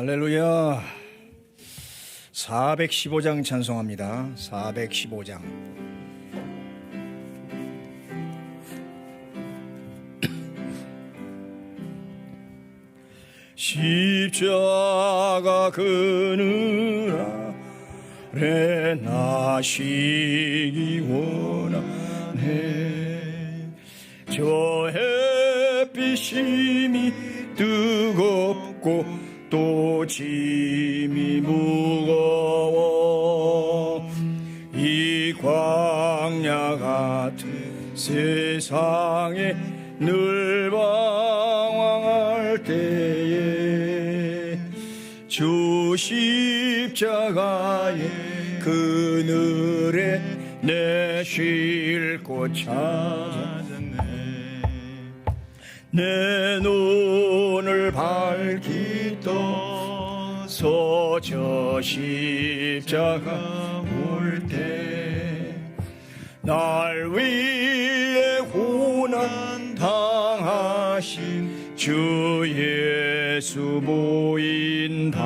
할렐루야. 415장 찬송합니다. 415장. 십자가 그늘 아래 나시기 원하네 저 햇빛이 뜨겁고 또 짐이 무거워 이 광야 같은 세상에 늘 방황할 때에 주 십자가의 그늘에 내 쉴 곳 찾았네. 내 눈을 밝히 떠서 저 십자가 올 때 날 위해 고난 당하신 주 예수 보인다.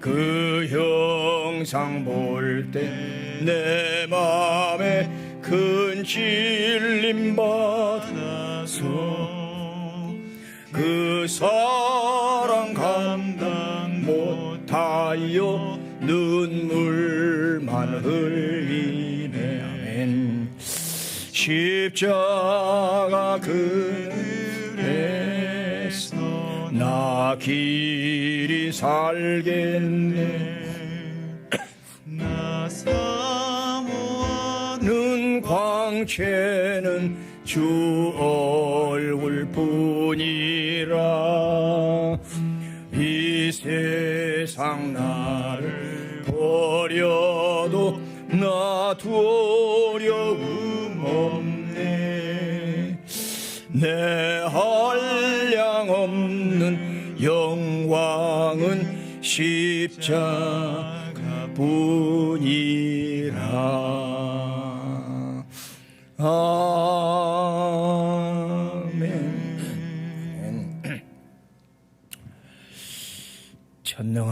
그 형상 볼 때내 맘에 큰 찔림 받아서 그 감당 못하여 눈물만 흘리네. 아멘. 십자가 그늘에서 나 길이 살겠네. 나 사모하는 눈 광채는 주 얼굴뿐이라. 이 세상 나를 버려도 나 두려움 없네. 내 한량 없는 영광은 십자가 뿐이라. 아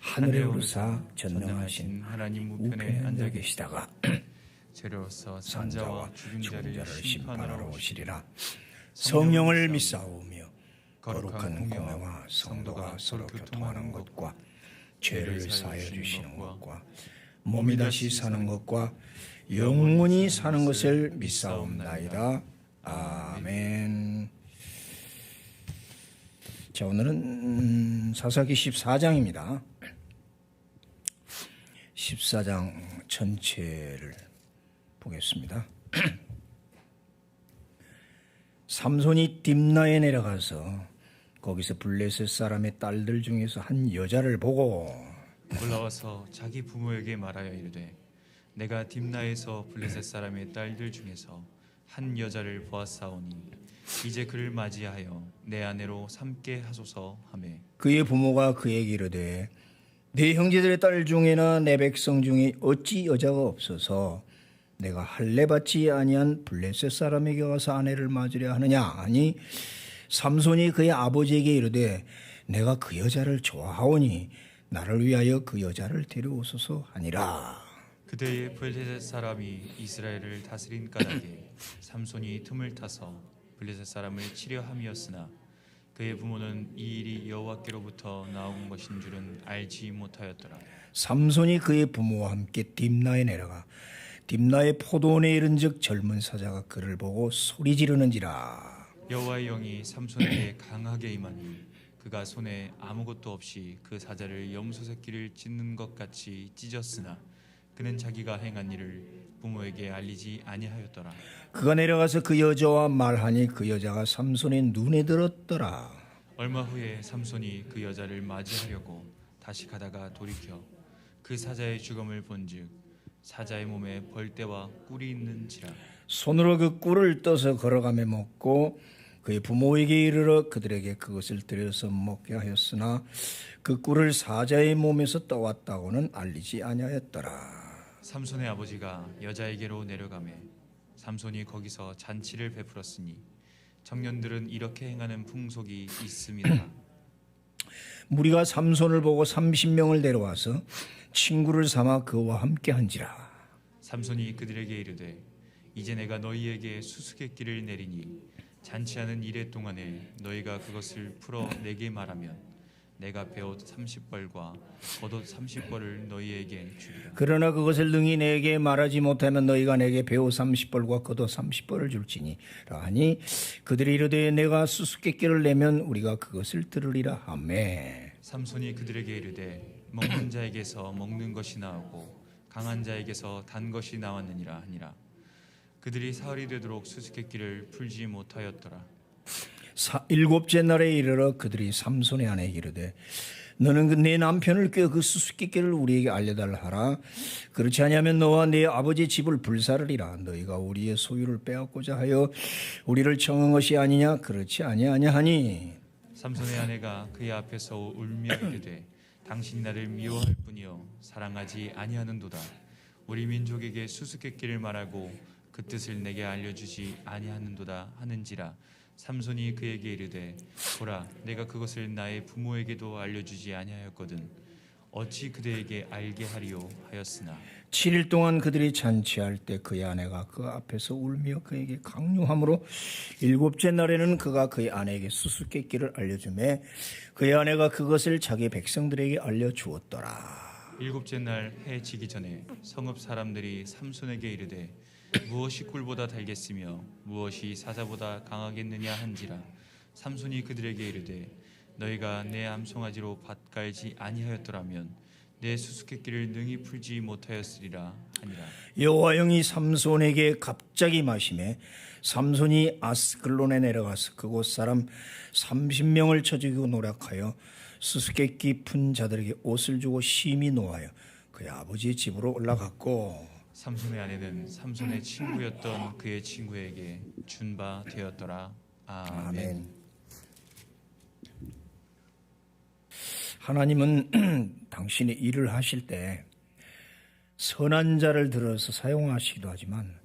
하늘에 오르사 전능하신 하나님 우편에 앉아 계시다가 죄로서 산자와 죽은 자를 심판하러 오시리라. 성령을 믿사오며 거룩한 공회와 성도가 서로 교통하는 것과 죄를 사하여 주시는 것과 몸이 다시 사는 것과 영원히 사는 것을 믿사옵나이다. 아멘. 자 오늘은 음, 사사기 14장입니다 14장 전체를 보겠습니다. 삼손이 딥나에 내려가서 거기서 블레셋 사람의 딸들 중에서 한 여자를 보고 올라와서 자기 부모에게 말하여 이르되 내가 딥나에서 블레셋 사람의 딸들 중에서 한 여자를 보았사오니 이제 그를 맞이하여 내 아내로 삼게 하소서 하매. 그의 부모가 그에게 이르되 내 형제들의 딸 중에나 내 백성 중에 어찌 여자가 없어서 내가 할례 받지 아니한 블레셋 사람에게 가서 아내를 맞으려 하느냐? 아니 삼손이 그의 아버지에게 이르되 내가 그 여자를 좋아하오니 나를 위하여 그 여자를 데려오소서 하니라. 그때의 블레셋 사람이 이스라엘을 다스린 까닭에 삼손이 틈을 타서 블레셋 사람을 치려 함이었으나 그의 부모는 이 일이 여호와께로부터 나온 것인 줄은 알지 못하였더라. 삼손이 그의 부모와 함께 딥나에 내려가 딥나의 포도원에 이른즉 젊은 사자가 그를 보고 소리 지르는지라 여호와의 영이 삼손에게 강하게 임하니 그가 손에 아무것도 없이 그 사자를 염소 새끼를 찢는 것 같이 찢었으나 그는 자기가 행한 일을 부모에게 알리지 아니하였더라. 그가 내려가서 그 여자와 말하니 그 여자가 삼손의 눈에 들었더라 얼마 후에 삼손이 그 여자를 맞이하려고 다시 가다가 돌이켜 그 사자의 죽음을 본즉 사자의 몸에 벌떼와 꿀이 있는지라 손으로 그 꿀을 떠서 걸어가며 먹고 그의 부모에게 이르러 그들에게 그것을 들여서 먹게 하였으나 그 꿀을 사자의 몸에서 떠왔다고는 알리지 아니하였더라. 삼손의 아버지가 여자에게로 내려가매 삼손이 거기서 잔치를 베풀었으니 청년들은 이렇게 행하는 풍속이 있습니다. 무리가 삼손을 보고 30명을 데려와서 친구를 삼아 그와 함께 한지라. 삼손이 그들에게 이르되 이제 내가 너희에게 수수께끼를 내리니 잔치하는 이래 동안에 너희가 그것을 풀어 내게 말하면 내가 배옷 30벌과 겉옷 30벌을 너희에게 주리라. 그러나 그것을 능히 내게 말하지 못하면 너희가 내게 배우 30벌과 겉옷 30벌을 줄지니라 하니 그들이 이르되 내가 수수께끼를 내면 우리가 그것을 들으리라. 하매 삼손이 그들에게 이르되 먹는 자에게서 먹는 것이 나오고 강한 자에게서 단 것이 나왔느니라 하니라. 그들이 사흘이 되도록 수수께끼를 풀지 못하였더라 사, 일곱째 날에 이르러 그들이 삼손의 아내에게 이르되 너는 그내 남편을 꾀어 그 수수께끼를 우리에게 알려달라 하라. 그렇지 아니하면 너와 네 아버지 집을 불사르리라. 너희가 우리의 소유를 빼앗고자 하여 우리를 청한 것이 아니냐? 그렇지 아니하냐 하니? 삼손의 아내가 그의 앞에서 울며 이르되 당신이 나를 미워할 뿐이요 사랑하지 아니하는도다. 우리 민족에게 수수께끼를 말하고 그 뜻을 내게 알려주지 아니하는도다 하는지라 삼손이 그에게 이르되 보라 내가 그것을 나의 부모에게도 알려주지 아니하였거든 어찌 그대에게 알게 하리요 하였으나 7일 동안 그들이 잔치할 때 그의 아내가 그 앞에서 울며 그에게 강요함으로 일곱째 날에는 그가 그의 아내에게 수수께끼를 알려주매 그의 아내가 그것을 자기 백성들에게 알려주었더라. 일곱째 날 해 지기 전에 성읍 사람들이 삼손에게 이르되 무엇이 꿀보다 달겠으며 무엇이 사자보다 강하겠느냐 한지라 삼손이 그들에게 이르되 너희가 내 암송아지로 밭 갈지 아니하였더라면 내 수수께끼를 능히 풀지 못하였으리라 하니라. 여호와 영이 삼손에게 갑자기 마심에 삼손이 아스글론에 내려가서 그곳 사람 30명을 쳐 죽이고 노력하여 수수께끼 푼 자들에게 옷을 주고 심히 노하여 그의 아버지의 집으로 올라갔고 삼손의 아내는 삼손의 친구였던 그의 친구에게 준 바 되었더라 아멘. 하나님은 당신이 일을 하실 때 선한 자를 들어서 사용하시기도 하지만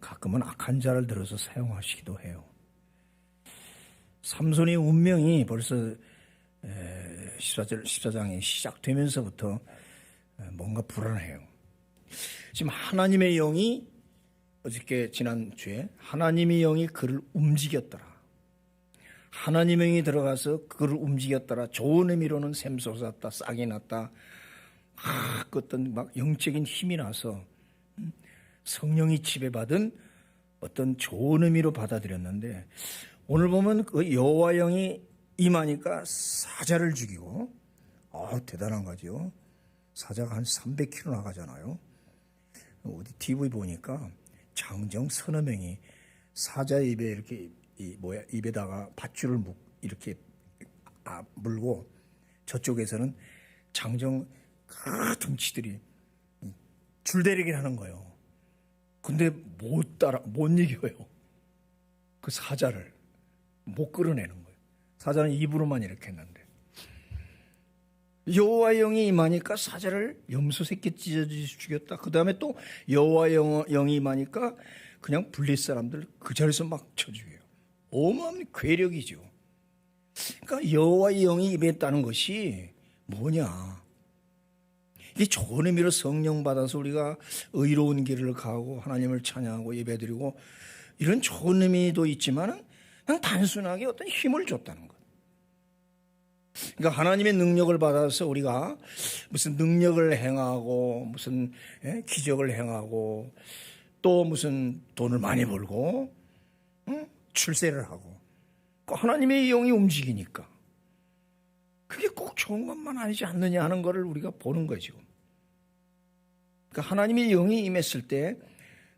가끔은 악한 자를 들어서 사용하시기도 해요. 삼손의 운명이 벌써 14절, 14장이 시작되면서부터 뭔가 불안해요. 지금 하나님의 영이 어저께 지난주에 하나님의 영이 그를 움직였더라. 하나님의 영이 들어가서 그를 움직였더라. 좋은 의미로는 샘솟았다. 싹이 났다. 아, 그 어떤 막 영적인 힘이 나서 음, 성령이 지배받은 어떤 좋은 의미로 받아들였는데 오늘 보면 그 여호와 영이 임하니까 사자를 죽이고 아 대단한 거죠. 사자가 한 300km 나가잖아요. 어디 TV 보니까 장정 서너 명이 사자 입에 이렇게 이 뭐야 입에다가 밧줄을 묵 이렇게 아, 물고 저쪽에서는 장정 그 덩치들이 줄대리기를 하는 거예요. 근데 못 따라 못 이겨요. 그 사자를 못 끌어내는 거예요. 사자는 입으로만 이렇게 했는데 여호와 영이 임하니까 사자를 염소 새끼 찢어 죽였다. 그 다음에 또 여호와 영, 영이 임하니까 그냥 블릿 사람들 그 자리에서 막 쳐 죽여요. 어마어마한 괴력이죠. 그러니까 여호와 영이 임했다는 것이 뭐냐? 이게 좋은 의미로 성령 받아서 우리가 의로운 길을 가고 하나님을 찬양하고 예배드리고 이런 좋은 의미도 있지만 그냥 단순하게 어떤 힘을 줬다는 것. 그러니까 하나님의 능력을 받아서 우리가 무슨 능력을 행하고 무슨 예? 기적을 행하고 또 무슨 돈을 많이 벌고 응? 출세를 하고 그 하나님의 영이 움직이니까 그게 꼭 좋은 것만 아니지 않느냐 하는 것을 우리가 보는 거죠. 그러니까 하나님의 영이 임했을 때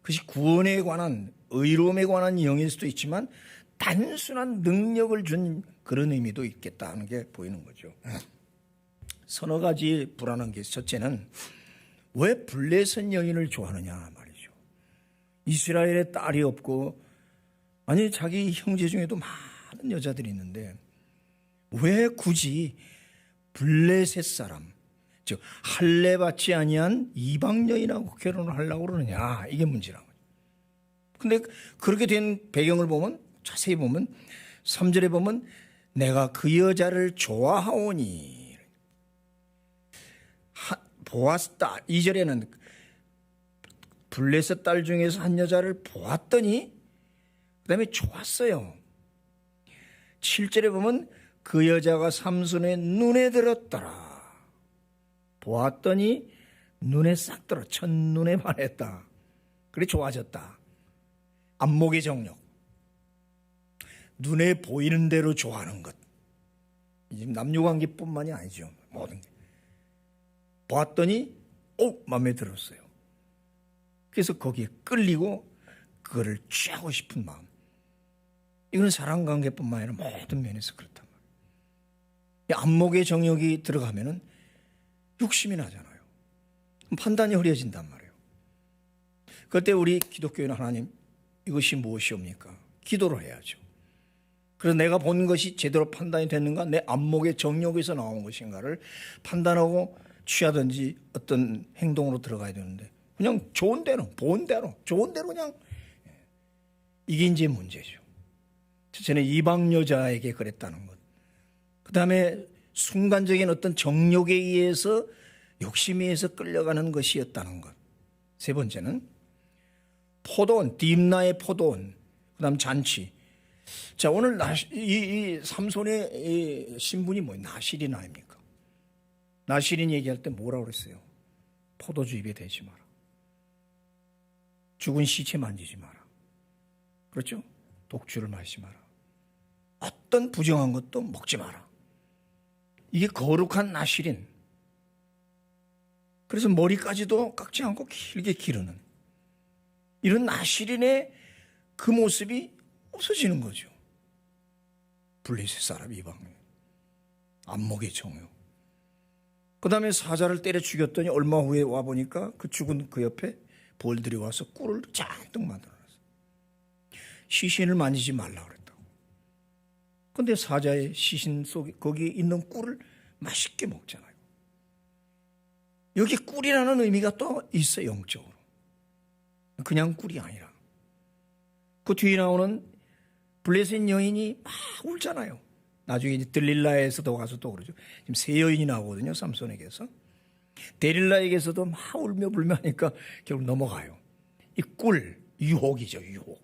그것이 구원에 관한 의로움에 관한 영일 수도 있지만 단순한 능력을 준 그런 의미도 있겠다 하는 게 보이는 거죠. 서너 가지 불안한 게 첫째는 왜 블레셋 여인을 좋아하느냐 말이죠. 이스라엘에 딸이 없고 아니 자기 형제 중에도 많은 여자들이 있는데 왜 굳이 블레셋 사람 즉 할례 받지 아니한 이방 여인하고 결혼을 하려고 그러느냐 이게 거죠. 근데 그렇게 된 배경을 보면 자세히 보면 3절에 보면 내가 그 여자를 좋아하오니 하- 보았다. 2절에는 블레셋 딸 중에서 한 여자를 보았더니 그 다음에 좋았어요. 7절에 보면 그 여자가 삼손의 눈에 들었더라. 보았더니 눈에 싹 들어 첫눈에 반했다. 그래 좋아졌다. 안목의 정력. 눈에 보이는 대로 좋아하는 것. 지금 남녀 관계뿐만이 아니죠. 모든 게. 보았더니 오 마음에 들었어요. 그래서 거기에 끌리고 그거를 취하고 싶은 마음. 이건 사랑 관계뿐만 아니라 모든 면에서 그렇단 말이에요. 이 안목의 정욕이 들어가면은 욕심이 나잖아요. 판단이 흐려진단 말이에요. 그때 우리 기독교인은 하나님 이것이 무엇이옵니까? 기도를 해야죠. 그래서 내가 본 것이 제대로 판단이 됐는가, 내 안목의 정욕에서 나온 것인가를 판단하고 취하든지 어떤 행동으로 들어가야 되는데 그냥 좋은 대로, 본 대로, 좋은 대로 그냥 이게 이제 문제죠. 첫째는 이방 여자에게 그랬다는 것. 그 다음에 순간적인 어떤 정욕에 의해서 욕심에 의해서 끌려가는 것이었다는 것. 세 번째는 포도원, 딥나의 포도원, 그 다음 잔치. 자, 오늘 나, 이, 이 삼손의 이 신분이 뭐예요? 나실인 아닙니까? 나실인 얘기할 때 뭐라고 그랬어요? 포도주 입에 대지 마라. 죽은 시체 만지지 마라. 그렇죠? 독주를 마시지 마라. 어떤 부정한 것도 먹지 마라. 이게 거룩한 나실인. 그래서 머리까지도 깎지 않고 길게 기르는 이런 나실인의 그 모습이 없어지는 거죠. 블레셋 사람 이방 안목의 정요. 그 다음에 사자를 때려 죽였더니 얼마 후에 와 보니까 그 죽은 그 옆에 벌들이 와서 꿀을 잔뜩 만들어놨어. 시신을 만지지 말라 그랬다고. 근데 사자의 시신 속에 거기에 있는 꿀을 맛있게 먹잖아요. 여기 꿀이라는 의미가 또 있어 영적으로. 그냥 꿀이 아니라. 그 뒤에 나오는 블레셋 여인이 막 울잖아요. 나중에 이제 들릴라에서도 가서 또 그러죠. 지금 세 여인이 나오거든요. 삼손에게서. 데릴라에게서도 막 울며 불며 하니까 결국 넘어가요. 이 꿀, 유혹이죠, 유혹.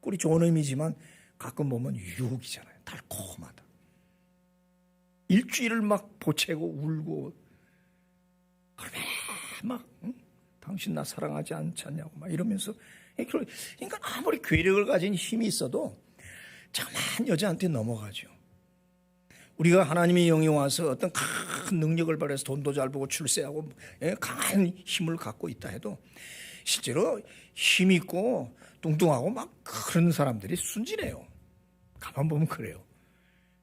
꿀이 좋은 의미지만 가끔 보면 유혹이잖아요. 달콤하다. 일주일을 막 보채고 울고 막 응? 당신 나 사랑하지 않지 않냐고 막 이러면서 그러니까 아무리 괴력을 가진 힘이 있어도 자만 여자한테 넘어가죠. 우리가 하나님의 영이 와서 어떤 큰 능력을 발휘해서 돈도 잘 벌고 출세하고 예, 강한 힘을 갖고 있다 해도 실제로 힘 있고 뚱뚱하고 막 그런 사람들이 순진해요. 가만 보면 그래요.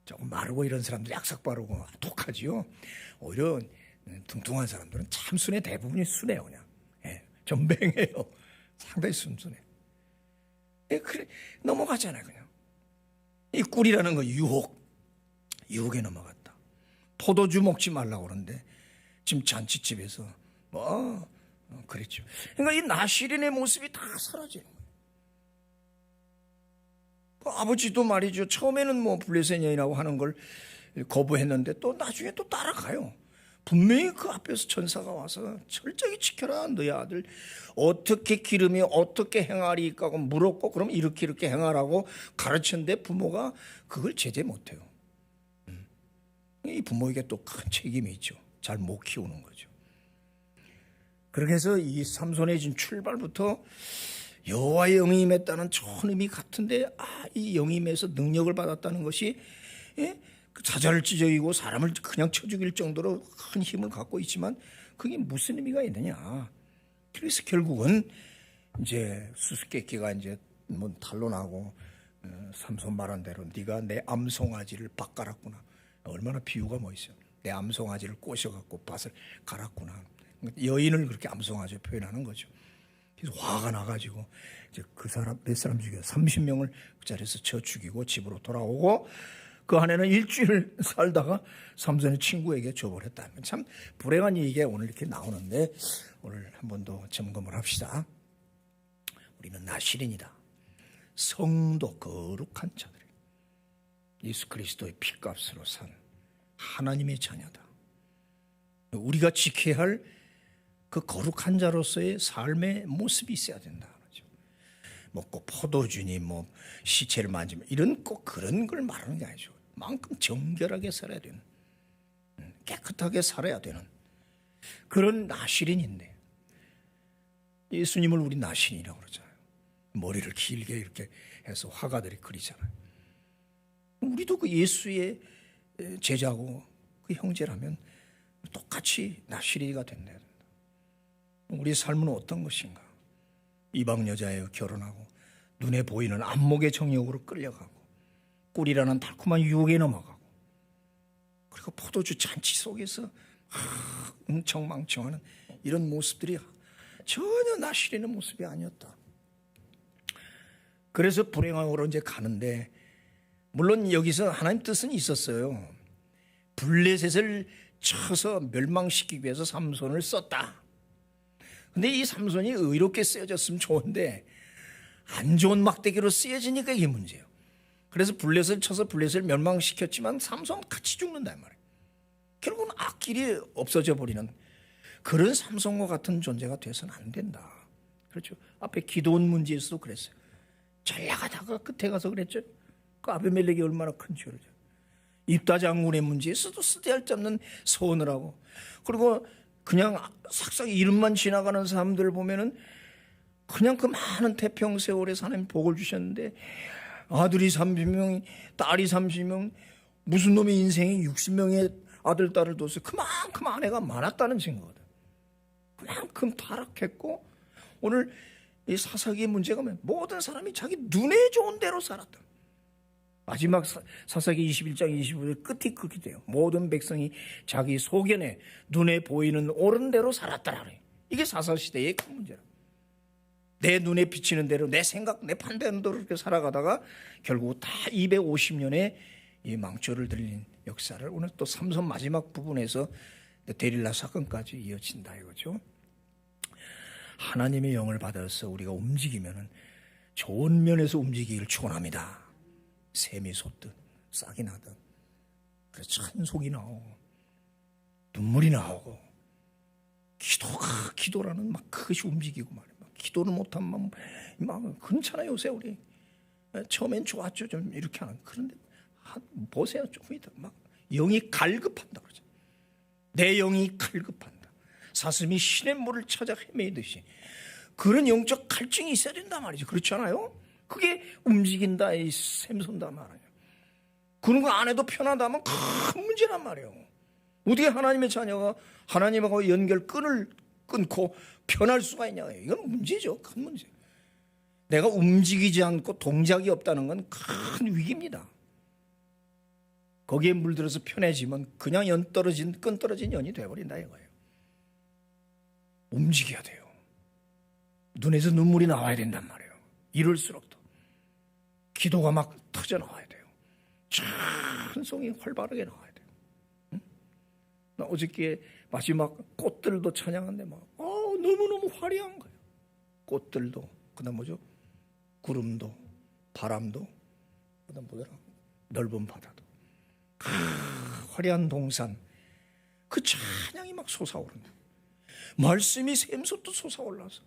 조금 마르고 이런 사람들 약삭 바르고 독하지요. 오히려 뚱뚱한 사람들은 참 순해 대부분이 순해요 그냥. 예, 전뱅해요. 상당히 순순해. 예, 그래 넘어가잖아요 그냥. 이 꿀이라는 거 유혹. 유혹에 넘어갔다. 포도주 먹지 말라고 그러는데 지금 잔치집에서 뭐 어, 그랬죠. 그러니까 이 나시린의 모습이 다 사라지는 거예요. 그 아버지도 말이죠. 처음에는 뭐 블레셋 여인이라고 하는 걸 거부했는데 또 나중에 또 따라가요. 분명히 그 앞에서 천사가 와서 철저히 지켜라 너희 아들 어떻게 기르며 어떻게 행하리까 고 물었고 그럼 이렇게 이렇게 행하라고 가르쳤는데 부모가 그걸 제재 못해요. 이 부모에게 또 큰 책임이 있죠. 잘 못 키우는 거죠. 그렇게 해서 이 삼손의 진 출발부터 여호와의 영이 임했다는 좋은 의미 같은데 아, 이 영이 임해서 능력을 받았다는 것이 예? 그 자잘을 찢어이고 사람을 그냥 쳐 죽일 정도로 큰 힘을 갖고 있지만 그게 무슨 의미가 있느냐. 그래서 결국은 이제 수수께끼가 이제 뭐 탄론하고 어, 삼손 말한 대로 네가 내 암송아지를 바꿔랐구나. 얼마나 비유가 멋있어. 내 암송아지를 꼬셔갖고 밭을 갈았구나. 여인을 그렇게 암송아지 표현하는 거죠. 그래서 화가 나가지고 이제 그 사람 몇 사람 죽여 30명을 그 자리에서 쳐 죽이고 집으로 돌아오고 그 안에는 일주일 살다가 삼손의 친구에게 줘버렸다. 참 불행한 얘기가 오늘 이렇게 나오는데 오늘 한 번 더 점검을 합시다. 우리는 나실인이다. 성도 거룩한 자들. 예수 그리스도의 피값으로 산 하나님의 자녀다. 우리가 지켜야 할 그 거룩한 자로서의 삶의 모습이 있어야 된다. 그러죠. 뭐꼭 포도주니 뭐 시체를 만지면 이런 꼭 그런 걸 말하는 게 아니죠. 만큼 정결하게 살아야 되는 음, 깨끗하게 살아야 되는 그런 나시린인데 예수님을 우리 나신이라고 그러잖아요. 머리를 길게 이렇게 해서 화가들이 그리잖아요. 우리도 그 예수의 제자고 그 형제라면 똑같이 나시리가 된다. 우리 삶은 어떤 것인가? 이방 여자예요. 결혼하고 눈에 보이는 안목의 정욕으로 끌려가고 꿀이라는 달콤한 유혹에 넘어가고 그리고 포도주 잔치 속에서 하, 응청망청하는 이런 모습들이 전혀 나시리는 모습이 아니었다. 그래서 불행함으로 이제 가는데 물론 여기서 하나님 뜻은 있었어요. 블레셋을 쳐서 멸망시키기 위해서 삼손을 썼다. 근데 이 삼손이 의롭게 쓰여졌으면 좋은데 안 좋은 막대기로 쓰여지니까 이게 문제예요. 그래서 블레셋을 쳐서 블레셋을 멸망시켰지만 삼손 같이 죽는다 말이에요. 결국은 악길이 없어져 버리는 그런 삼손과 같은 존재가 돼서는 안 된다. 그렇죠. 앞에 기도원 문제에서도 그랬어요. 잘 나가다가 끝에 가서 그랬죠. 그 아베멜렉이 얼마나 큰 죄를 져. 입다 장군의 문제에서도 없는 소원을 하고 그리고 그냥 삭삭 이름만 지나가는 사람들 보면은 그냥 그 많은 태평 세월에 하나님 복을 주셨는데 아들이 30명, 딸이 30명, 무슨 놈의 인생이 60명의 아들, 딸을 뒀어. 그만큼 아내가 많았다는 증거거든. 그만큼 타락했고 오늘 이 사사기의 문제가 뭐냐. 모든 사람이 자기 눈에 좋은 대로 살았다. 마지막 사, 사사기 21장 25절 끝이 그렇게 돼요. 모든 백성이 자기 소견에 눈에 보이는 옳은 대로 살았다라. 이게 사사시대의 큰 문제라. 내 눈에 비치는 대로 내 생각, 내 판단대로 그렇게 살아가다가 결국 다 250년의 이 망초를 들린 역사를 오늘 또 삼선 마지막 부분에서 데릴라 사건까지 이어진다 이거죠. 하나님의 영을 받아서 우리가 움직이면은 좋은 면에서 움직이기를 축원합니다. 샘이 솟든 싹이 나든 그래 찬송이 나오고 눈물이 나오고 기도가 기도라는 막 그것이 움직이고 말이야. 막 기도를 못하면 막, 막 그렇잖아요 요새 우리 처음엔 좋았죠 좀 이렇게 하는 그런데 한, 보세요 조금 있다 막 영이 갈급한다 그러죠. 내 영이 갈급한다. 사슴이 신의 물을 찾아 헤매이듯이 그런 영적 갈증이 있어야 된다 말이죠. 그렇지 않아요? 그게 움직인다, 이 샘선다 말이에요. 그런 거 안 해도 편하다면 큰 문제란 말이에요. 어떻게 하나님의 자녀가 하나님하고 연결 끈을 끊고 편할 수가 있냐. 이건 문제죠. 큰 문제. 내가 움직이지 않고 동작이 없다는 건 큰 위기입니다. 거기에 물들어서 편해지면 그냥 연 떨어진, 끈 떨어진 연이 돼버린다 이거예요. 움직여야 돼요. 눈에서 눈물이 나와야 된단 말이에요. 이럴수록 더. 기도가 막 터져 나와야 돼요. 찬송이 활발하게 나와야 돼요. 응? 나 어저께 마지막 꽃들도 찬양한데 막 어, 너무너무 화려한 거예요. 꽃들도 그다음 뭐죠? 구름도 바람도 그다음 뭐더라? 넓은 바다도 크, 화려한 동산 그 찬양이 막 솟아오른다. 말씀이 샘솟도 솟아올라서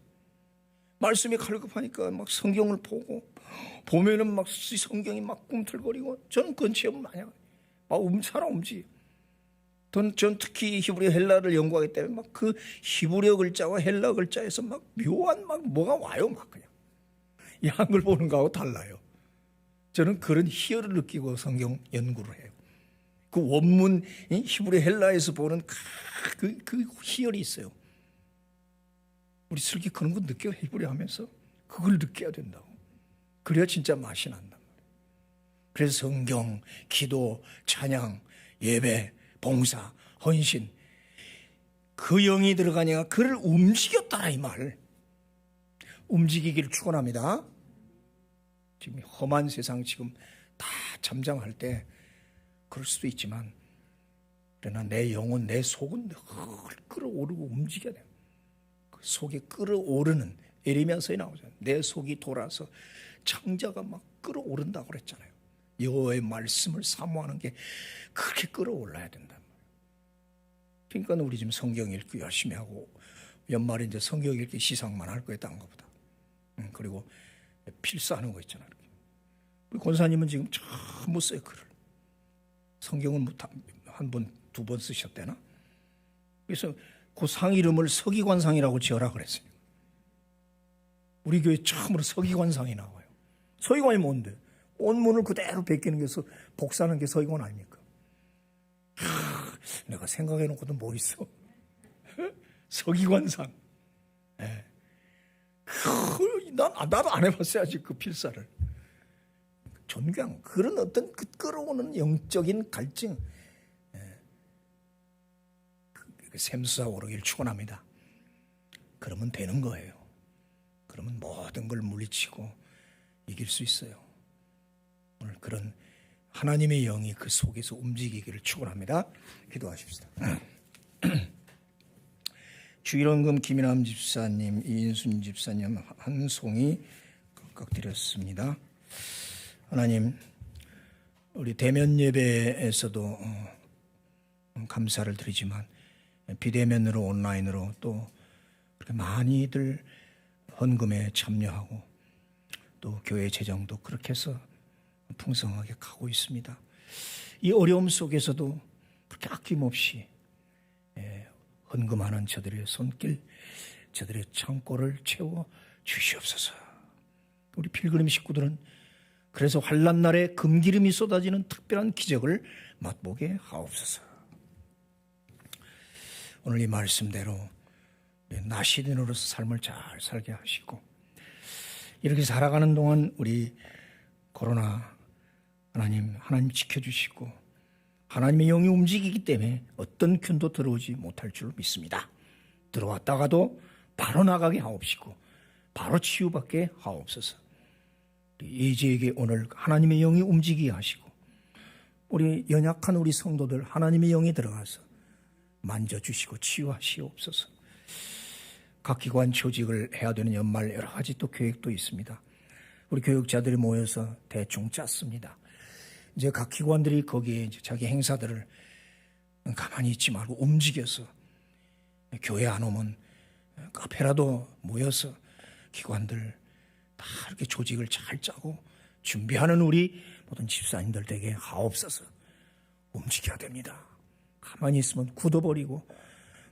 말씀이 갈급하니까 막 성경을 보고 보면은 막 성경이 막 꿈틀거리고 저는 그런 체험. 막 움차라 움직. 전, 전 특히 히브리 헬라를 연구하기 때문에 막 그 히브리어 글자와 헬라 글자에서 막 묘한 막 뭐가 와요 막 그냥 이 한글 보는 거하고 달라요. 저는 그런 희열을 느끼고 성경 연구를 해요. 그 원문 히브리 헬라에서 보는 그, 그, 그 희열이 있어요. 우리 슬기 그런 거 느껴 히브리 하면서 그걸 느껴야 된다고. 그래야 진짜 맛이 난단 말이에요. 그래서 성경, 기도, 찬양, 예배, 봉사 헌신. 그 영이 들어가니까 그를 움직였다라 이 말. 움직이기를 축원합니다. 지금 험한 세상 지금 다 잠잠할 때 그럴 수도 있지만 그러나 내 영혼, 내 속은 늘 끌어오르고 움직여야 돼요. 그 속에 끌어오르는 에리면서에 나오잖아요. 내 속이 돌아서 창자가 막 끌어오른다고 그랬잖아요. 여호와의 말씀을 사모하는 게 그렇게 끌어올라야 된단 말이에요. 그러니까 우리 지금 성경 읽기 열심히 하고 연말에 이제 성경 읽기 시상만 할 거에 딴 것보다. 음, 그리고 필사하는 거 있잖아요. 우리 권사님은 지금 못 써요 글을. 성경은 뭐한 번, 두 번 쓰셨대나? 그래서 그 상 이름을 서기관상이라고 지어라 그랬어요. 우리 교회 처음으로 서기관상이 나와요. 서기관이 뭔데? 온문을 그대로 베끼는 게 서- 복사하는 게 서기관 아닙니까? 하, 내가 생각해 놓고도 뭐 있어? 서기관상. 예. 그, 난, 나도 안 해봤어야지, 그 필사를. 존경, 그런 어떤 그 끌어오는 영적인 갈증, 예. 그, 그 샘수사 오르기를 축원합니다. 그러면 되는 거예요. 그러면 모든 걸 물리치고 이길 수 있어요. 오늘 그런 하나님의 영이 그 속에서 움직이기를 축원합니다. 기도하십시다. 주일원금 김인남 집사님, 이인순 집사님 한 송이 각각 드렸습니다. 하나님, 우리 대면 예배에서도 어, 감사를 드리지만 비대면으로 온라인으로 또 그렇게 많이들 헌금에 참여하고 또 교회 재정도 그렇게 해서 풍성하게 가고 있습니다. 이 어려움 속에서도 그렇게 아낌없이 예, 헌금하는 저들의 손길, 저들의 창고를 채워 주시옵소서. 우리 필그림 식구들은 그래서 환란 날에 금기름이 쏟아지는 특별한 기적을 맛보게 하옵소서. 오늘 이 말씀대로 나시딘으로서 삶을 잘 살게 하시고 이렇게 살아가는 동안 우리 코로나 하나님 하나님 지켜주시고 하나님의 영이 움직이기 때문에 어떤 균도 들어오지 못할 줄 믿습니다. 들어왔다가도 바로 나가게 하옵시고 바로 치유받게 하옵소서. 예지에게 오늘 하나님의 영이 움직이게 하시고 우리 연약한 우리 성도들 하나님의 영이 들어가서 만져주시고 치유하시옵소서. 각 기관 조직을 해야 되는 연말 여러 가지 또 계획도 있습니다. 우리 교육자들이 모여서 대충 짰습니다. 이제 각 기관들이 거기에 자기 행사들을 가만히 있지 말고 움직여서 교회 안 오면 카페라도 모여서 기관들 다 이렇게 조직을 잘 짜고 준비하는 우리 모든 집사님들 되게 하옵소서 움직여야 됩니다. 가만히 있으면 굳어버리고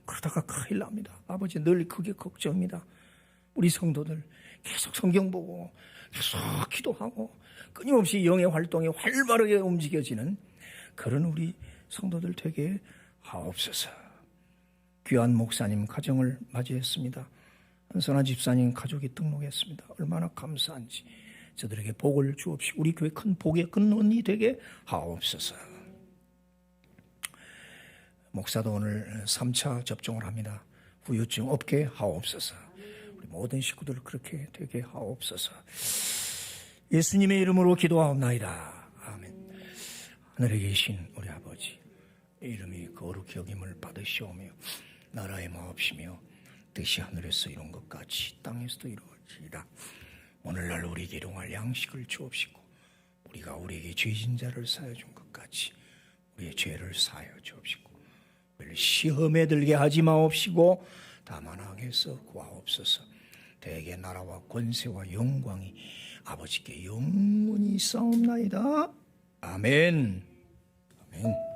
그러다가 큰일 납니다. 아버지 늘 그게 걱정입니다. 우리 성도들 계속 성경 보고 계속 기도하고 끊임없이 영의 활동에 활발하게 움직여지는 그런 우리 성도들 되게 하옵소서. 귀한 목사님 가정을 맞이했습니다. 한선한 집사님 가족이 등록했습니다. 얼마나 감사한지 저들에게 복을 주옵시고 우리 교회 큰 복의 근원이 되게 하옵소서. 목사도 오늘 3차 접종을 합니다. 후유증 없게 하옵소서. 우리 모든 식구들 그렇게 되게 하옵소서. 예수님의 이름으로 기도하옵나이다. 아멘. 하늘에 계신 우리 아버지, 이름이 거룩히 여김을 받으시오며 나라의 마옵시며 뜻이 하늘에서 이룬 것 같이 땅에서도 이루어지이다. 오늘날 우리에게 일용할 양식을 주옵시고 우리가 우리에게 죄진 자를 사여 준 것 같이 우리의 죄를 사여 주옵시고 시험에 들게 하지 마옵시고 다만 악에서 구하옵소서. 대개 나라와 권세와 영광이 아버지께 영원히 싸움나이다. 아멘. 아멘.